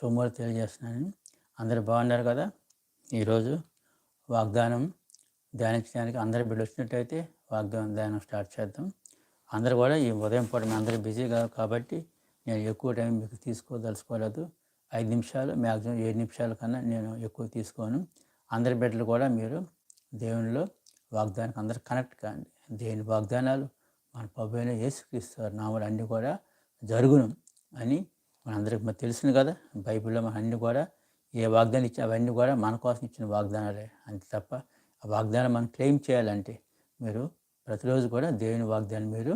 సోమవారం తెలియజేస్తున్నాను. అందరు బాగున్నారు కదా? ఈరోజు వాగ్దానం ధ్యానించడానికి అందరు బిడ్డ వచ్చినట్టయితే వాగ్దానం ధ్యానం స్టార్ట్ చేద్దాం. అందరూ కూడా ఈ ఉదయం పూట మేము అందరూ బిజీగా కాబట్టి నేను ఎక్కువ టైం మీకు తీసుకోదలుచుకోలేదు. ఐదు నిమిషాలు మ్యాక్సిమం ఏడు నిమిషాల కన్నా నేను ఎక్కువ తీసుకోను. అందరి బిడ్డలు కూడా మీరు దేవునిలో వాగ్దానానికి అందరు కనెక్ట్ కాండి. దేని వాగ్దానాలు మన ప్రభు అయిన నా నామలు అన్నీ కూడా జరుగును అని మనందరికి మరి తెలుసును కదా బైబిల్లో మన అన్ని కూడా ఏ వాగ్దానం ఇచ్చి అవన్నీ కూడా మన కోసం ఇచ్చిన వాగ్దానాలే. అంతే తప్ప ఆ వాగ్దానం మనం క్లెయిమ్ చేయాలంటే మీరు ప్రతిరోజు కూడా దేవుని వాగ్దానం మీరు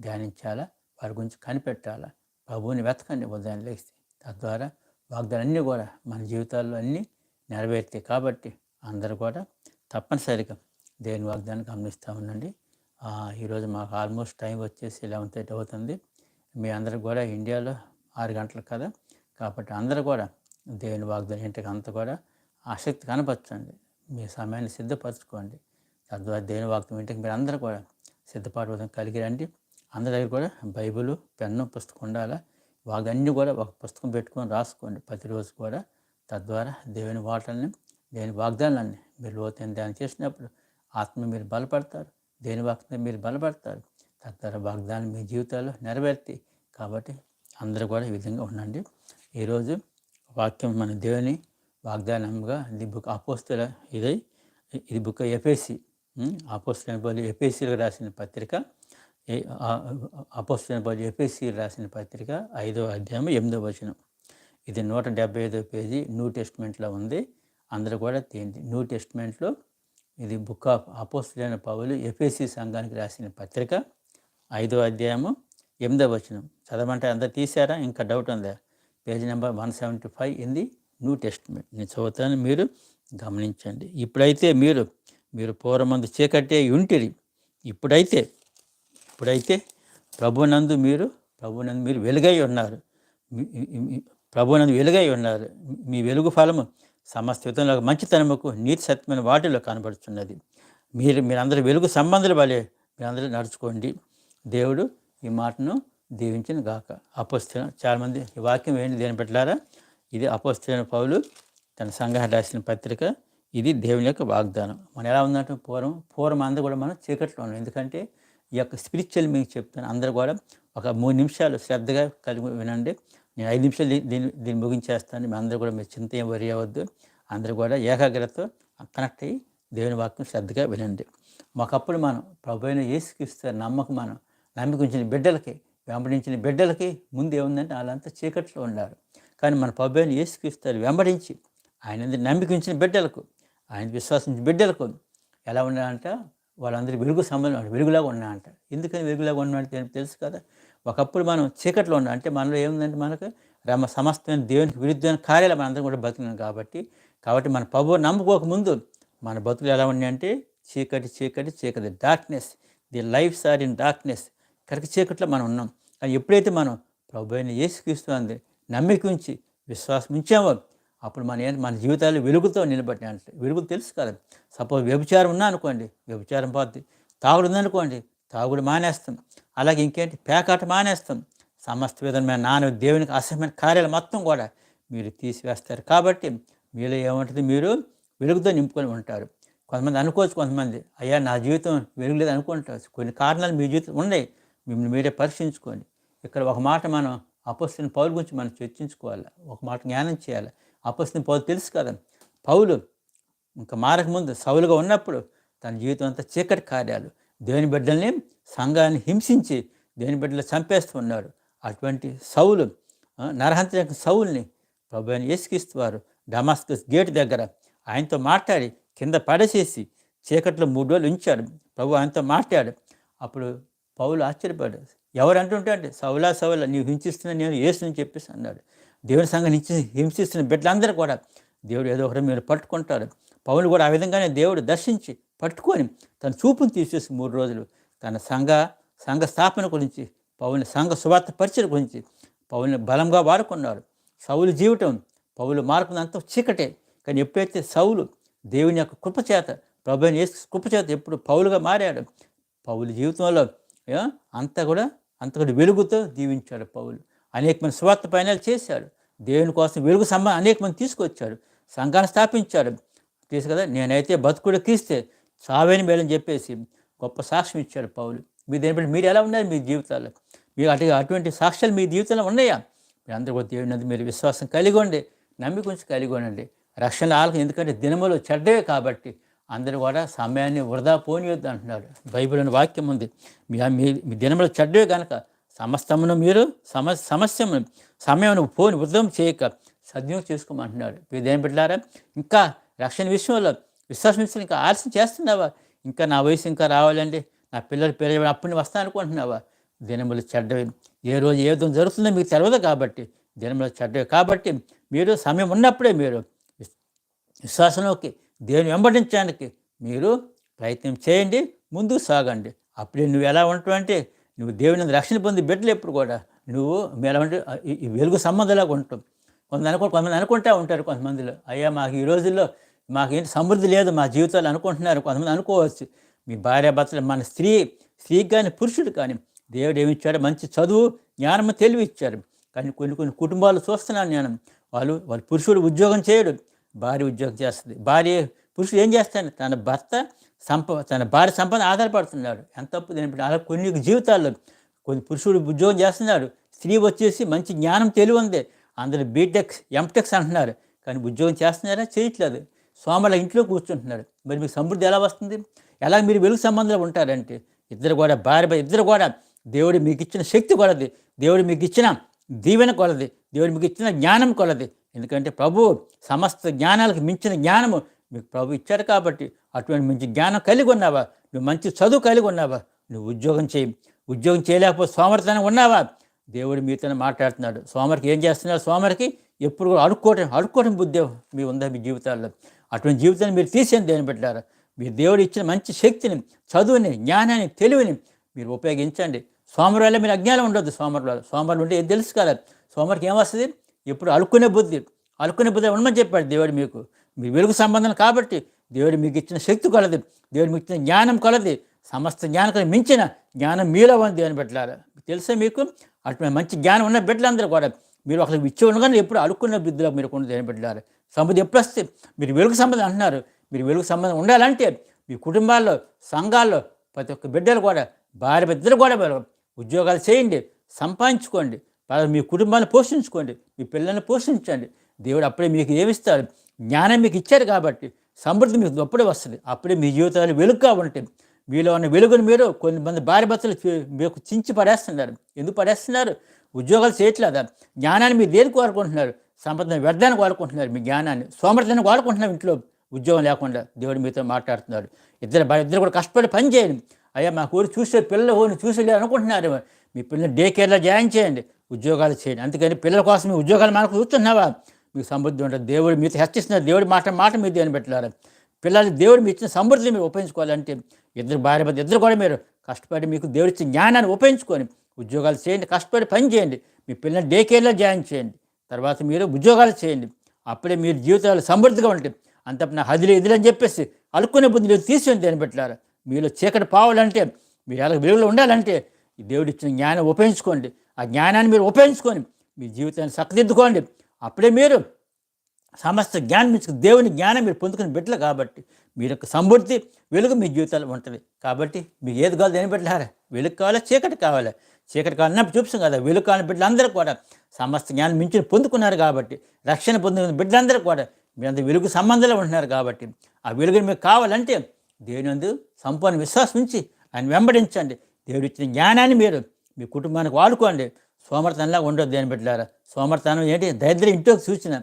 ధ్యానించాలా? వారి గురించి కనిపెట్టాలా? ప్రభువుని వెతకండి ఉదయం లేస్తే. తద్వారా వాగ్దానం అన్నీ కూడా మన జీవితాల్లో అన్నీ నెరవేరుతాయి. కాబట్టి అందరూ కూడా తప్పనిసరిగా దేవుని వాగ్దానం గమనిస్తూ ఉండండి. ఈరోజు మాకు ఆల్మోస్ట్ టైం వచ్చేసి లెవెన్ థర్టీ అవుతుంది. మీ అందరికి కూడా ఇండియాలో ఆరు గంటలకు కదా? కాబట్టి అందరూ కూడా దేవుని వాగ్దానం ఇంటికి అంత కూడా ఆసక్తి కనపరచండి. మీ సమయాన్ని సిద్ధపరచుకోండి. తద్వారా దేవుని వాగ్దానం ఇంటికి మీరు అందరూ కూడా సిద్ధపాటు కలిగి రండి. అందరి దగ్గర కూడా బైబిల్ పెన్ను పుస్తకం ఉండాలా? వాగన్నీ కూడా ఒక పుస్తకం పెట్టుకొని రాసుకోండి. ప్రతిరోజు కూడా తద్వారా దేవుని వాటల్ని దేవుని వాగ్దానాన్ని మీరు లోతైన ధ్యానం చేసినప్పుడు ఆత్మ మీరు బలపడతారు. దేని వాగ్దానం మీరు బలపడతారు. తద్వారా వాగ్దానం మీ జీవితాల్లో నెరవేర్తాయి. కాబట్టి అందరూ కూడా ఈ విధంగా ఉండండి. ఈరోజు వాక్యం మన దేవుని వాగ్దానంగా ది బుక్ అపోస్తుల ఇది ఇది బుక్ ఎఫేసి అపోస్తుల బదులు ఎఫ్ఎసిలకు రాసిన పత్రిక అపోస్తుల బదులు ఎఫ్ఎసి రాసిన పత్రిక ఐదో అధ్యాయం ఎనిమిదో వచనం. ఇది నూట డెబ్బై ఐదో పేజీ న్యూ టెస్ట్మెంట్లో ఉంది. అందరూ కూడా తీయండి. న్యూ టెస్ట్మెంట్లో ఇది బుక్ ఆఫ్ అపోస్తులైన పౌలు ఎఫ్ఎసి సంఘానికి రాసిన పత్రిక ఐదో అధ్యాయము ఎనిమిదో వచనం. చదవమంటే అందరు తీశారా? ఇంకా డౌట్ ఉందా? Page number one seventy five in New Testament నేను చదువుతాను మీరు గమనించండి. ఇప్పుడైతే మీరు మీరు పూర్వమందు చీకటే ఉంటిరి. ఇప్పుడైతే ఇప్పుడైతే ప్రభునందు మీరు ప్రభునందు మీరు వెలుగై ఉన్నారు. ప్రభునందు వెలుగై ఉన్నారు. మీ వెలుగు ఫలము సమస్త విధంలో మంచితనముకు నీతి సత్యమైన వాటిలో కనబడుతున్నది మీరు మీరందరూ వెలుగు సంబంధాల వలె మీరందరూ నడుచుకోండి. దేవుడు ఈ మాటను దీవించిన గాక. అపోస్తున్న చాలామంది ఈ వాక్యం ఏంటి? దేని పెట్టారా? ఇది అపోస్తున్న పౌలు తన సంఘం రాసిన పత్రిక. ఇది దేవుని యొక్క వాగ్దానం. మనం ఎలా ఉందంటే పూర్వం పూర్వం అందరూ కూడా మనం చీకట్లో ఉన్నాం. ఎందుకంటే ఈ యొక్క స్పిరిచువల్ మీకు చెప్తాను. అందరూ కూడా ఒక మూడు నిమిషాలు శ్రద్ధగా కలిగి వినండి. నేను ఐదు నిమిషాలు దీన్ని దీన్ని ముగించేస్తాను. మీ అందరూ కూడా మీరు చింత ఏం వరి అవ్వద్దు. అందరూ కూడా ఏకాగ్రతతో కనెక్ట్ అయ్యి దేవుని వాక్యం శ్రద్ధగా వినండి. మాకప్పుడు మనం ప్రభు అయిన యేసుక్రీస్తు నమ్మకం మనం నమ్మికించిన బిడ్డలకి వెంబడించిన బిడ్డలకి ముందు ఏముందంటే వాళ్ళంతా చీకట్లో ఉన్నారు. కానీ మన ప్రభు అయిన వెంబడించి ఆయన నమ్మికించిన బిడ్డలకు ఆయన విశ్వాసించిన బిడ్డలకు ఎలా ఉన్నారంట? వాళ్ళందరూ వెలుగు సంబంధం వెలుగులాగా ఉన్నాయంట ఎందుకని వెలుగులాగా ఉన్నాయంటే తెలుసు కదా? ఒకప్పుడు మనం చీకట్లో ఉన్నాం. అంటే మనలో ఏముందంటే మనకు రమ సమస్తమైన దేవునికి విరుద్ధమైన కార్యాలు మనందరం కూడా బతుకున్నాం కాబట్టి కాబట్టి మన పబ్బు నమ్ముకోక ముందు మన బతుకులు ఎలా ఉన్నాయంటే చీకటి చీకటి చీకటి darkness the lifes are in darkness Karaka చీకట్లో మనం ఉన్నాం. కానీ ఎప్పుడైతే మనం ప్రభు అయిన యేసుక్రీస్తు అంది నమ్మిక ఉంచి విశ్వాసం ఉంచామో అప్పుడు మన మన జీవితాలు వెలుగుతో నిలబడి వెలుగు తెలుసు కదా. సపోజ్ వ్యభిచారం ఉన్నా అనుకోండి వ్యభిచారం పోద్ది. తాగుడు ఉందనుకోండి తాగుడు మానేస్తాం. అలాగే ఇంకేంటి? పేకాట మానేస్తాం. సమస్త విధమైన నాన్న దేవునికి అసహ్యమైన కార్యాలు మొత్తం కూడా మీరు తీసివేస్తారు కాబట్టి మీలో ఏముంటుంది? మీరు వెలుగుతో నింపుకొని ఉంటారు. కొంతమంది అనుకోవచ్చు కొంతమంది అయ్యా నా జీవితం వెలుగులేదు అనుకుంటారు కొన్ని కారణాలు మీ జీవితం ఉన్నాయి. మిమ్మల్ని మీరే పరీక్షించుకోండి. ఇక్కడ ఒక మాట మనం అపస్తుని పౌలు గురించి మనం చర్చించుకోవాలి. ఒక మాట జ్ఞానం చేయాలి. అపస్తుని పౌలు తెలుసు కదా. పౌలు ఇంకా మారకముందు సౌలుగా ఉన్నప్పుడు తన జీవితం అంతా చీకటి కార్యాలు. దేవుని బిడ్డల్ని సంఘాన్ని హింసించి దేవుని బిడ్డలు చంపేస్తూ ఉన్నాడు. అటువంటి సౌలు నరహంత నరహంతక సౌల్ని ప్రభు అని డమాస్కస్ గేట్ దగ్గర ఆయనతో మాట్లాడి కింద పడేసేసి చీకట్లో మూడు రోజులు ఉంచాడు. ప్రభు ఆయనతో మాట్లాడు. అప్పుడు పౌలు ఆశ్చర్యపడ్డాడు. ఎవరు అంటుంటే అంటే సౌలా సౌలా నీవు హింసిస్తున్నా నేను యేసుని చెప్పేసి అన్నాడు. దేవుని సంఘం హింసి హింసిస్తున్న బిడ్డలందరూ కూడా దేవుడు ఏదో ఒకటి మీరు పట్టుకుంటారు. పౌలు కూడా ఆ విధంగానే దేవుడు దర్శించి పట్టుకొని తన చూపును తీసేసి మూడు రోజులు తన సంఘ సంఘ స్థాపన గురించి పౌని సంఘ సువార్త పరిచయ గురించి పౌని బలంగా వాడుకున్నారు. సౌలు జీవితం పౌలు మార్పునంతా చీకటే. కానీ ఎప్పుడైతే సౌలు దేవుని యొక్క కృపచేత ప్రభుని కృపచేత ఎప్పుడు పౌలుగా మారాడు పౌలు జీవితంలో అంతా కూడా అంత కూడా వెలుగుతో దీవించాడు పౌలు. అనేకమైన స్వార్థ పయనాలు చేశాడు. దేవుని కోసం వెలుగు సంబంధం అనేక మంది తీసుకొచ్చారు సంఘాన్ని స్థాపించారు తెలుసు కదా నేనైతే బతుకుడు క్రీస్తే సావేని మేలని చెప్పేసి గొప్ప సాక్ష్యం ఇచ్చారు పౌలు. మీ దేని బట్టి మీరు ఎలా ఉన్నారు మీ జీవితాల్లో? మీరు అటు అటువంటి సాక్ష్యాలు మీ జీవితంలో ఉన్నాయా? మీరు అందరూ కూడా దేవుని మీరు విశ్వాసం కలిగి ఉండి నమ్మి కొంచెం కలిగి ఉండండి. రక్షణ ఆలకు ఎందుకంటే దినములు చెడ్డవే కాబట్టి అందరూ కూడా సమయాన్ని వృధా పోనియొద్దు అంటున్నాడు బైబిల్ అనే వాక్యం ఉంది. మీ మీ మీ చెడ్డవే కనుక సమస్తమును మీరు సమ సమస్యను సమయం పోని వృధం చేయక సద్వినియోగం చేసుకోమంటున్నాడు మీరు దేని పెట్టారా ఇంకా రక్షణ విషయంలో విశ్వాసం విషయంలో ఇంకా ఆలస్యం చేస్తున్నావా? ఇంకా నా వయసు ఇంకా రావాలండి. నా పిల్లలు పిల్లలు అప్పుడు వస్తాను అనుకుంటున్నావా? దినములు చెడ్డవి. ఏ రోజు ఏ విధం జరుగుతుందో మీకు తెలియదు కాబట్టి దినములు చెడ్డవి. కాబట్టి మీరు సమయం ఉన్నప్పుడే మీరు విశ్వాసంలోకి దేని వెంబడించడానికి? మీరు ప్రయత్నం చేయండి ముందుకు సాగండి. అప్పుడే నువ్వు ఎలా ఉంటావు అంటే నువ్వు దేవుని రక్షణ పొంది బిడ్డలు ఎప్పుడు కూడా నువ్వు ఎలా ఉంటే ఈ- వెలుగు సంబంధంలాగా ఉంటాం కొంత అనుకో కొంతమంది అనుకుంటా ఉంటారు కొంతమందిలో. అయ్యా మాకు ఈ రోజుల్లో మాకు ఏంటి సమృద్ధి లేదు మా జీవితాలు అనుకుంటున్నారు. కొంతమంది అనుకోవచ్చు మీ భార్య భర్తలు మన స్త్రీ స్త్రీకి కానీ పురుషుడు కానీ దేవుడు ఏమి ఇచ్చాడు? మంచి చదువు జ్ఞానము తెలివి ఇచ్చారు. కానీ కొన్ని కొన్ని కుటుంబాలు చూస్తున్నాను నేను. వాళ్ళు వాళ్ళు పురుషుడు ఉద్యోగం చేయడు. భార్య ఉద్యోగం చేస్తుంది. భార్య పురుషుడు ఏం చేస్తాడు? తన భర్త సంప తన భార్య సంపద ఆధారపడుతున్నాడు. ఎంత తప్పు అలా కొన్ని జీవితాల్లో కొన్ని పురుషుడు ఉద్యోగం చేస్తున్నాడు. స్త్రీ వచ్చేసి మంచి జ్ఞానం తెలివి ఉంది. అందరు బీటెక్స్ ఎంటెక్స్ అంటున్నారు. కానీ ఉద్యోగం చేస్తున్నారా? చేయట్లేదు. సోమల ఇంట్లో కూర్చుంటున్నారు మరి మీకు సమృద్ధి ఎలా వస్తుంది? ఎలా మీరు వెలుగు సంబంధంలో ఉంటారంటే? ఇద్దరు కూడా భార్య ఇద్దరు కూడా దేవుడు మీకు ఇచ్చిన శక్తి కొలది. దేవుడు మీకు ఇచ్చిన దీవెన కొలది. దేవుడు మీకు ఇచ్చిన జ్ఞానం కొలది. ఎందుకంటే ప్రభు సమస్త జ్ఞానాలకు మించిన జ్ఞానము మీకు ప్రభు ఇచ్చారు కాబట్టి అటువంటి మంచి జ్ఞానం కలిగి ఉన్నావా? నువ్వు మంచి చదువు కలిగి ఉన్నావా? నువ్వు ఉద్యోగం చేయి. ఉద్యోగం చేయలేకపోతే సోమరితనం ఉన్నావా? దేవుడు మీతో మాట్లాడుతున్నాడు. సోమరికి ఏం చేస్తున్నాడు? సోమరికి ఎప్పుడు కూడా అడుక్కోవటం అడుక్కోవటం బుద్ధి మీ ఉందా మీ జీవితాల్లో. అటువంటి జీవితాన్ని మీరు తీసేయండి దేని పెట్టారు మీరు దేవుడు ఇచ్చిన మంచి శక్తిని చదువుని జ్ఞానాన్ని తెలివిని మీరు ఉపయోగించండి. సోమరు వల్ల మీరు అజ్ఞానం ఉండొద్దు. సోమరు సోమవారం సోమరు ఉంటే ఏం తెలుసు కదా? సోమరికి ఏమొస్తుంది ఎప్పుడు అలుక్కునే బుద్ధి అలుక్కునే బుద్ధి ఉండమని చెప్పాడు దేవుడు మీకు. మీ వెలుగు సంబంధం కాబట్టి దేవుడు మీకు ఇచ్చిన శక్తి కొలది దేవుడు మీకు ఇచ్చిన జ్ఞానం కొలది సమస్త జ్ఞానం మించిన జ్ఞానం మీలో ఉంది దేవుని పెట్టాలి తెలుసా మీకు? అటువంటి మంచి జ్ఞానం ఉన్న బిడ్డలందరూ కూడా మీరు ఒకరికి ఇచ్చి ఉండగానే ఎప్పుడు అడుక్కున్న బుద్ధిలో మీరు కొన్ని దేని పెట్టారు సంబంధి ఎప్పుడు వస్తే మీరు వెలుగు సంబంధం అంటున్నారు. మీరు వెలుగు సంబంధం ఉండాలంటే మీ కుటుంబాల్లో సంఘాల్లో ప్రతి ఒక్క బిడ్డలు కూడా భార్య బిడ్డలు కూడా మీరు ఉద్యోగాలు చేయండి సంపాదించుకోండి. తర్వాత మీ కుటుంబాన్ని పోషించుకోండి మీ పిల్లల్ని పోషించండి. దేవుడు అప్పుడే మీకు ఏమిస్తాడు? జ్ఞానం మీకు ఇచ్చారు కాబట్టి సమృద్ధి మీకు అప్పుడే వస్తుంది. అప్పుడే మీ జీవితాలు వెలుగుగా ఉంటాయి. మీలో ఉన్న వెలుగును మీరు కొంతమంది భార్య భర్తలు మీకు చించి పడేస్తున్నారు. ఎందుకు పడేస్తున్నారు? ఉద్యోగాలు చేయట్లేదా? జ్ఞానాన్ని మీరు దేనికి వాడుకుంటున్నారు? సంపదను వ్యర్థానికి వాడుకుంటున్నారు మీ జ్ఞానాన్ని. సోమర్థానికి వాడుకుంటున్నారు ఇంట్లో ఉద్యోగం లేకుండా. దేవుడు మీతో మాట్లాడుతున్నాడు. ఇద్దరు ఇద్దరు కూడా కష్టపడి పని చేయండి. అయ్యా మా ఊరు చూసే పిల్లలు ఊరిని చూసే అనుకుంటున్నారు. మీ పిల్లల్ని డే కేర్లో జాయిన్ చేయండి. ఉద్యోగాలు చేయండి. అందుకని పిల్లల కోసం మీ ఉద్యోగాలు మనకు చూస్తున్నావా? మీకు సమృద్ధి ఉంటుంది. దేవుడు మీతో హెచ్చిస్తున్న దేవుడి మాట మాట మీద దేని పెట్టారు పిల్లలు దేవుడు మీ ఇచ్చిన సమృద్ధిని మీరు ఉపయోగించుకోవాలంటే ఇద్దరు భార్య భర్త ఇద్దరు కూడా మీరు కష్టపడి మీకు దేవుడు ఇచ్చిన జ్ఞానాన్ని ఉపయోగించుకొని ఉద్యోగాలు చేయండి కష్టపడి పని చేయండి. మీ పిల్లల్ని డే కేర్లో జాయిన్ చేయండి. తర్వాత మీరు ఉద్యోగాలు చేయండి. అప్పుడే మీరు జీవితాలు సమృద్ధిగా ఉంటాయి అంత నా హదిలే ఇదిలే అని చెప్పేసి అలుక్కునే బుద్ధి తీసి అని పెట్టారు మీలో చీకటి పావాలంటే మీరు ఎలా వెలుగులో ఉండాలంటే దేవుడిచ్చిన దేవుడు ఇచ్చిన జ్ఞానం ఉపయోగించుకోండి. ఆ జ్ఞానాన్ని మీరు ఉపయోగించుకొని మీ జీవితాన్ని చక్కదిద్దుకోండి అప్పుడే మీరు సమస్త జ్ఞానం దేవుని జ్ఞానం మీరు పొందుకుని బిడ్డలు కాబట్టి మీరు యొక్క సమృద్ధి వెలుగు మీ జీవితాలు ఉంటుంది. కాబట్టి మీకు ఏది కావాలి దేని బిడ్డలారా? వెలుగు కావాలా? చీకటి కావాలా? చీకటి కావాలన్నప్పుడు చూపిస్తాం కదా వెలుగు కాని బిడ్డలందరూ కూడా సమస్త జ్ఞానం మించి పొందుకున్నారు కాబట్టి రక్షణ పొందుకున్న బిడ్డలందరూ కూడా మీరంతా వెలుగు సంబంధాలు ఉంటున్నారు కాబట్టి ఆ వెలుగుని మీకు కావాలంటే దేవుని సంపూర్ణ విశ్వాసం ఉంచి ఆయన వెంబడించండి. దేవుడు ఇచ్చిన జ్ఞానాన్ని మీరు మీ కుటుంబానికి వాడుకోండి. సోమర్తనంలా ఉండదు దేని బిడ్డలారా. సోమర్తనం ఏంటి? దరిద్రం ఇంట్లోకి సూచన.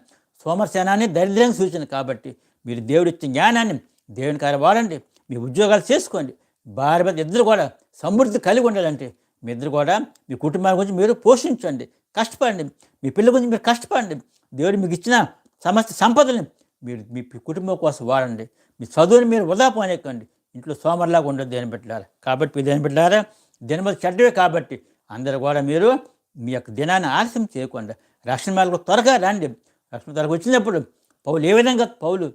సోమర్శనాన్ని దరిద్రం సూచన. కాబట్టి మీరు దేవుడు ఇచ్చిన జ్ఞానాన్ని దేవుని కార్య వాడండి. మీ ఉద్యోగాలు చేసుకోండి. భార్య భర్త ఇద్దరు కూడా సమృద్ధి కలిగి ఉండాలంటే మీ ఇద్దరు కూడా మీ కుటుంబాల గురించి మీరు పోషించండి. కష్టపడండి. మీ పిల్లల గురించి మీరు కష్టపడండి. దేవుడు మీకు ఇచ్చిన సమస్త సంపదల్ని మీరు మీ కుటుంబం కోసం వాడండి. మీ చదువుని మీరు వృధా పోనెక్కండి ఇంట్లో సోమర్లాగా ఉండదు దేని పెట్టారా కాబట్టి మీరు దేని పెట్టారా దినబడి చెడ్డవే కాబట్టి అందరూ కూడా మీరు మీ యొక్క దినాన్ని ఆలస్యం చేయకుండా రక్షణ మార్గం త్వరగా రండి. రక్షణ త్వరగా వచ్చినప్పుడు పౌలు ఏ విధంగా పౌలు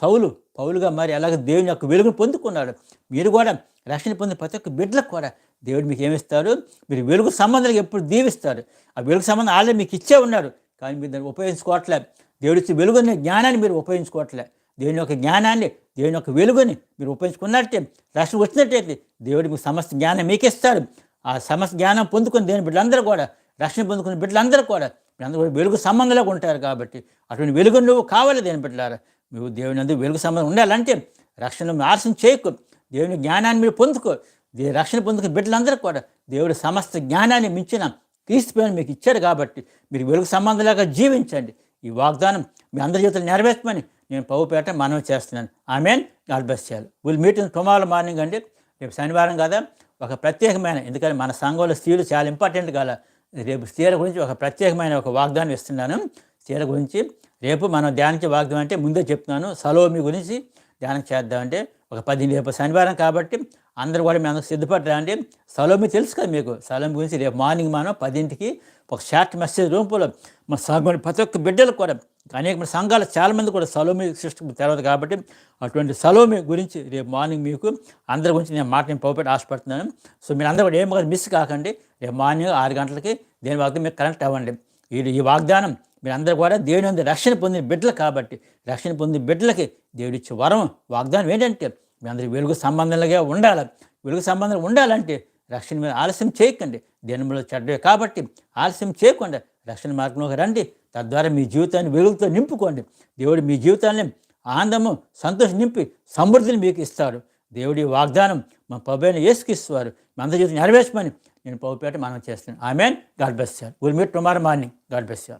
సౌలు పౌలుగా మరి అలాగ దేవుని యొక్క వెలుగును పొందుకున్నాడు? మీరు కూడా రక్షణ పొందిన ప్రతి ఒక్క బిడ్డలకు కూడా దేవుడు మీకు ఏమిస్తారు? మీరు వెలుగు సంబంధాలకు ఎప్పుడు దీవిస్తారు? ఆ వెలుగు సంబంధం ఆల్రెడీ మీకు ఇచ్చే ఉన్నారు. కానీ మీరు దాన్ని ఉపయోగించుకోవట్లే. దేవుడిచ్చి వెలుగుని జ్ఞానాన్ని మీరు ఉపయోగించుకోవట్లే. దేవుని యొక్క జ్ఞానాన్ని దేవుని యొక్క వెలుగుని మీరు ఉపయోగించుకున్నట్టే రక్షణ వచ్చినట్టయితే దేవుడు మీకు సమస్త జ్ఞానం మీకు ఇస్తాడు. ఆ సమస్త జ్ఞానం పొందుకుని దేవుని బిడ్డలందరూ కూడా రక్షణ పొందుకున్న బిడ్డలందరూ కూడా మీరందరూ కూడా వెలుగు సంబంధంలో ఉంటారు కాబట్టి అటువంటి వెలుగు నువ్వు కావాలి దేని బిడ్డలారా. నువ్వు దేవుని అందుకు వెలుగు సంబంధం ఉండాలంటే రక్షణ ఆలస్యం చేయకు. దేవుని జ్ఞానాన్ని మీరు పొందుకో. దే రక్షణ పొందుకున్న బిడ్డలందరూ కూడా దేవుడు సమస్త జ్ఞానాన్ని మించిన క్రీస్తు మీకు ఇచ్చాడు కాబట్టి మీరు వెలుగు సంబంధంలాగా జీవించండి. ఈ వాగ్దానం మీ అందరి జీవితంలో నెరవేర్చమని నేను పౌపేట మనవి చేస్తున్నాను. ఆమెన్. గాడ్ బ్లెస్ చేయాలి will meet in tomorrow morning అండి. రేపు శనివారం కదా. ఒక ప్రత్యేకమైన ఎందుకంటే మన సంఘంలో స్త్రీలు చాలా ఇంపార్టెంట్ కదా రేపు స్త్రీల గురించి ఒక ప్రత్యేకమైన ఒక వాగ్దానం ఇస్తున్నాను. స్త్రీల గురించి రేపు మనం ధ్యానించే వాగ్దానం అంటే ముందే చెప్తున్నాను. సలోమి గురించి ధ్యానం చేద్దామంటే ఒక పది రేపు శనివారం కాబట్టి అందరు కూడా మేము అందరూ సలోమి తెలుసు కదా మీకు? సలోమి గురించి రేపు మార్నింగ్ మనం పదింటికి ఒక షార్ట్ మెసేజ్ రూపంలో మన సంఘం ప్రతి ఒక్క బిడ్డలు కూడా అనేక సంఘాలు చాలామంది కూడా సలోమి సిస్టమ్ తెలవదు కాబట్టి అటువంటి సలోమి గురించి రేపు మార్నింగ్ మీకు అందరి గురించి నేను మాట నేను పోపెట్టి ఆశపడుతున్నాను. సో మీరు అందరూ కూడా ఏం కాదు మిస్ కాకండి. రేపు మార్నింగ్ ఆరు గంటలకి దేని వాగ్దానం మీకు కనెక్ట్ అవ్వండి. ఈ ఈ వాగ్దానం మీరందరూ కూడా దేవుని రక్షణ పొందిన బిడ్డలు కాబట్టి రక్షణ పొందిన బిడ్డలకి దేవుడిచ్చే వరం వాగ్దానం ఏంటంటే మీ అందరికి వెలుగు సంబంధంలాగా ఉండాలి. వెలుగు సంబంధం ఉండాలంటే రక్షణ మీద ఆలస్యం చేయకండి. జన్మలో చెడ్డవే కాబట్టి ఆలస్యం చేయకుండా రక్షణ మార్గంలోకి రండి. తద్వారా మీ జీవితాన్ని వెలుగుతో నింపుకోండి. దేవుడు మీ జీవితాన్ని ఆనందము సంతోషం నింపి సమృద్ధిని మీకు ఇస్తాడు. దేవుడి వాగ్దానం మా పబ్బైన ఏసుకిస్తారు మీ అందరి జీవితం నెరవేర్చమని నేను పౌపేట మనం చేస్తాను amen. God bless will meet tomorrow morning God bless